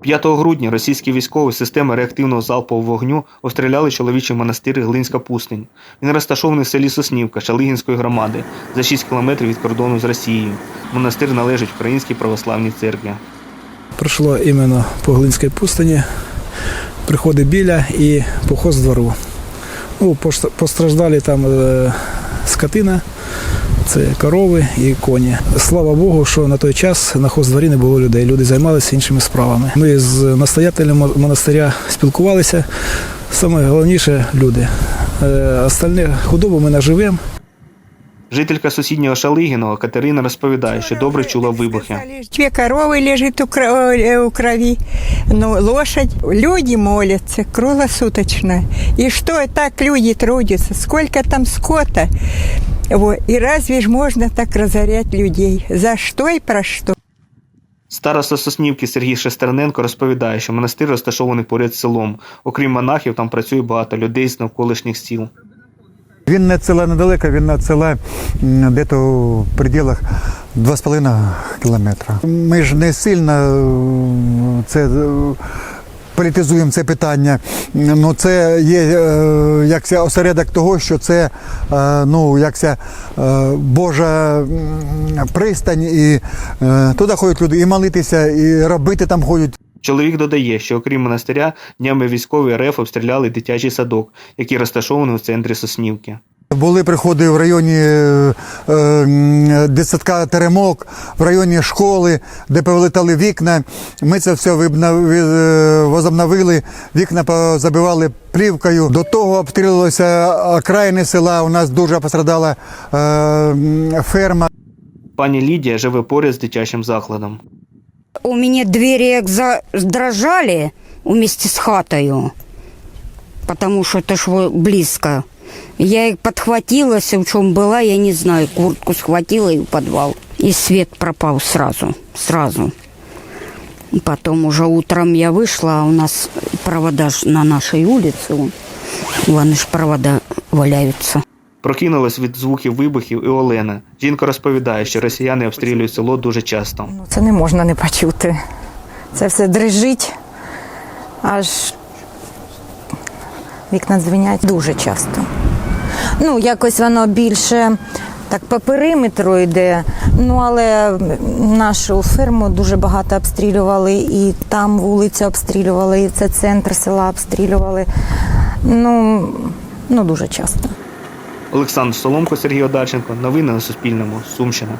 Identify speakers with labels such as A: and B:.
A: 5 грудня російські військові системи реактивного залпового вогню обстріляли чоловічий монастир Глинська пустинь. Він розташований в селі Соснівка Шалигінської громади за 6 кілометрів від кордону з Росією. Монастир належить Українській православній церкві.
B: Пройшло іменно по Глинській пустині, приходи біля і поход з двору. Ну, постраждали там е, скотина, це корови і коні. Слава Богу, що на той час на хоздворі не було людей. Люди займалися іншими справами. Ми з настоятелем монастиря спілкувалися. Саме головніше люди. Е, Остальне худобу ми наживемо.
A: Жителька сусіднього Шалигіного Катерина розповідає, що добре чула вибухи.
C: Две коровы лежит у, кро- э, у крови, ну, лошадь. Люди молятся круглосуточно. И что так люди трудятся? Сколько там скота? Вот. И разве ж можно так разорять людей? За что и про что?
A: Староста Соснівки Сергій Шестерненко розповідає, що монастир розташований поряд з селом. Окрім монахів, там працює багато людей з навколишніх сіл.
D: Він не села недалеко, він від села м, десь у пределах 2,5 кілометра. Ми ж не сильно це е, політизуємо це питання. Ну, це є е, якся осередок того, що це е, ну, якся е, Божа пристань, і туди ходять люди і молитися, і робити там ходять.
A: Чоловік додає, що окрім монастиря, днями військові РФ обстріляли дитячий садок, який розташований у центрі Соснівки.
D: Були приходи в районі е, е, Теремок, в районі школи, де повилетали вікна. Ми це все е, возобновили, вікна позабивали плівкою. До того обстрілювалися окраїни села. У нас дуже пострадала е, ферма.
A: Пані Лідія живе поряд з дитячим закладом.
E: У меня двери як задрожали вместе с хатою, потому что это ж близко. Я их подхватилась, в чем была, я не знаю, куртку схватила и в подвал. И свет пропал сразу, сразу. Потом уже утром я вышла, а у нас провода на нашей улице, вон, вон ж провода валяются.
A: Прокинулась від звуків вибухів і Олена. Жінка розповідає, що росіяни обстрілюють село дуже часто.
F: Ну, це не можна не почути. Це все дрижить, аж вікна дзвенять дуже часто. Ну, якось воно більше так по периметру йде. Ну, але нашу ферму дуже багато обстрілювали, і там вулицю обстрілювали, і це центр села обстрілювали. Ну, ну дуже часто.
A: Олександр Соломко, Сергій Одарченко. Новини на Суспільному. Сумщина.